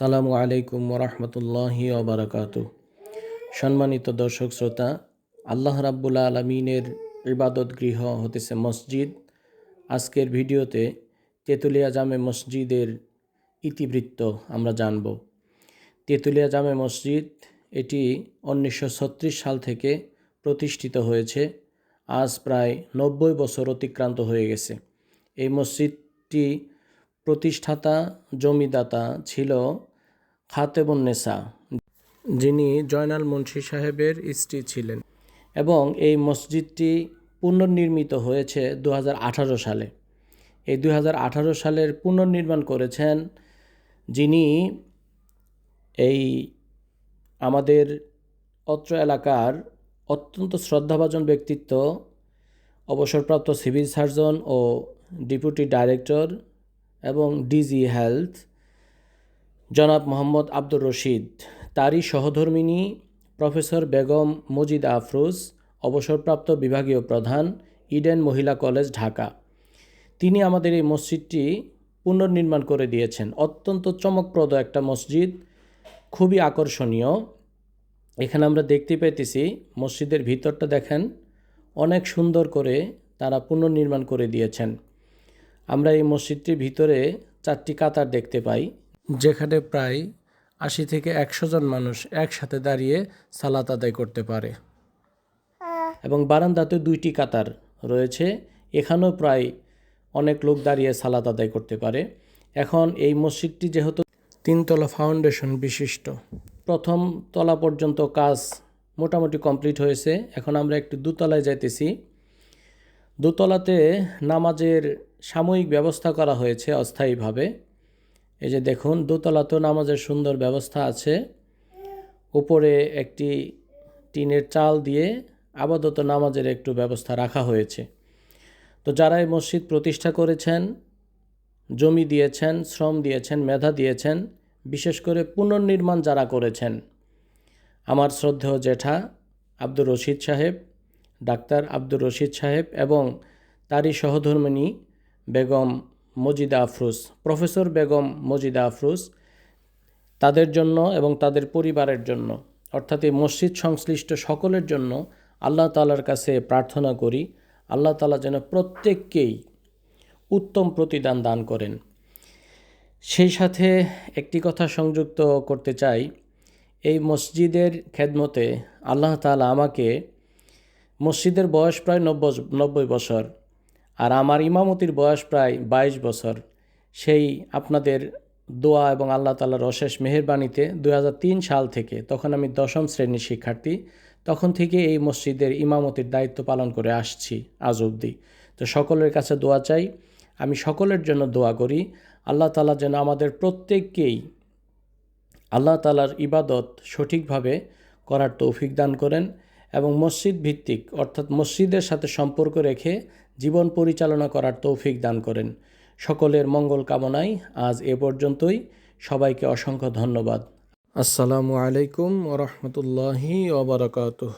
সালামু আলাইকুম ওরহমতুল্লাহি ওবরাকাত। সম্মানিত দর্শক শ্রোতা, আল্লাহ রাব্বুল আলমিনের ইবাদত গৃহ হতেছে মসজিদ। আজকের ভিডিওতে তেঁতুলিয়া জামে মসজিদের ইতিবৃত্ত আমরা জানব। তেঁতুলিয়া জামে মসজিদ এটি উনিশশো ছত্রিশ সাল থেকে প্রতিষ্ঠিত হয়েছে। আজ প্রায় নব্বই বছর অতিক্রান্ত হয়ে গেছে। এই মসজিদটি প্রতিষ্ঠাতা, জমিদাতা ছিল খাতেবুন্নেসা যিনি জয়নাল মুন্সি সাহেবের স্ত্রী ছিলেন এবং এই মসজিদটি পুনর্নির্মিত হয়েছে দু হাজার আঠারো সালে। এই দু হাজার আঠারো সালের পুনর্নির্মাণ করেছেন যিনি এই আমাদের অত্র এলাকার অত্যন্ত শ্রদ্ধাভাজন ব্যক্তিত্ব, অবসরপ্রাপ্ত সিভিল সার্জন ও ডিপুটি ডাইরেক্টর এবং ডিজি হেলথ জনাব মোহাম্মদ আব্দুর রশিদ, তারই সহধর্মিনী প্রফেসর বেগম মজিদ আফরোজ, অবসরপ্রাপ্ত বিভাগীয় প্রধান, ইডেন মহিলা কলেজ, ঢাকা। তিনি আমাদের এই মসজিদটি পুনর্নির্মাণ করে দিয়েছেন। অত্যন্ত চমকপ্রদ একটা মসজিদ, খুবই আকর্ষণীয়। এখানে আমরা দেখতে পাইতেছি মসজিদের ভিতরটা দেখেন, অনেক সুন্দর করে তারা পুনর্নির্মাণ করে দিয়েছেন। আমরা এই মসজিদটির ভিতরে চারটি কাতার দেখতে পাই, যেখানে প্রায় আশি থেকে একশো জন মানুষ একসাথে দাঁড়িয়ে সালাত আদায় করতে পারে। এবং বারান্দাতে দুইটি কাতার রয়েছে, এখানেও প্রায় অনেক লোক দাঁড়িয়ে সালাত আদায় করতে পারে। এখন এই মসজিদটি যেহেতু তিনতলা ফাউন্ডেশন বিশিষ্ট, প্রথম তলা পর্যন্ত কাজ মোটামুটি কমপ্লিট হয়েছে। এখন আমরা একটু দুতলায় যাইতেছি। দোতলাতে নামাজের সাময়িক ব্যবস্থা করা হয়েছে অস্থায়ীভাবে। এই যে দেখুন দোতলাতেও নামাজের সুন্দর ব্যবস্থা আছে। উপরে একটি টিনের চাল দিয়ে আপাতত নামাজের একটু ব্যবস্থা রাখা হয়েছে। তো যারা এই মসজিদ প্রতিষ্ঠা করেছেন, জমি দিয়েছেন, শ্রম দিয়েছেন, মেধা দিয়েছেন, বিশেষ করে পুনর্নির্মাণ যারা করেছেন, আমার শ্রদ্ধেয় জেঠা আব্দুর রশিদ সাহেব, ডাক্তার আব্দুর রশিদ সাহেব এবং তারই সহধর্মিনী বেগম মজিদা আফরোজ, প্রফেসর বেগম মজিদা আফরোজ তাদের জন্য এবং তাদের পরিবারের জন্য, অর্থাৎ এই মসজিদ সংশ্লিষ্ট সকলের জন্য আল্লাহ তালার কাছে প্রার্থনা করি, আল্লাহ তালা যেন প্রত্যেককেই উত্তম প্রতিদান দান করেন। সেই সাথে একটি কথা সংযুক্ত করতে চাই, এই মসজিদের খেদমতে আল্লাহ তালা আমাকে মসজিদের বয়স প্রায় নব্বই নব্বই বছর আর আমার ইমামতির বয়স প্রায় বাইশ বছর। সেই আপনাদের দোয়া এবং আল্লাহ তালার অশেষ মেহরবানিতে দু সাল থেকে তখন আমি দশম শ্রেণির শিক্ষার্থী, তখন থেকে এই মসজিদের ইমামতির দায়িত্ব পালন করে আসছি আজ অবধি। তো সকলের কাছে দোয়া চাই, আমি সকলের জন্য দোয়া করি, আল্লাহ তালা যেন আমাদের প্রত্যেককেই আল্লাহ তালার ইবাদত সঠিকভাবে করার তৌফিক দান করেন। এবং মসজিদ ভিত্তিক, অর্থাৎ মসজিদের সাথে সম্পর্ক রেখে জীবন পরিচালনা করার তৌফিক দান করেন। সকলের মঙ্গল কামনায় আজ এ পর্যন্তই। সবাইকে অসংখ্য ধন্যবাদ। আসসালামু আলাইকুম ওরহমতুল্লাহি ওবরাকাতুহ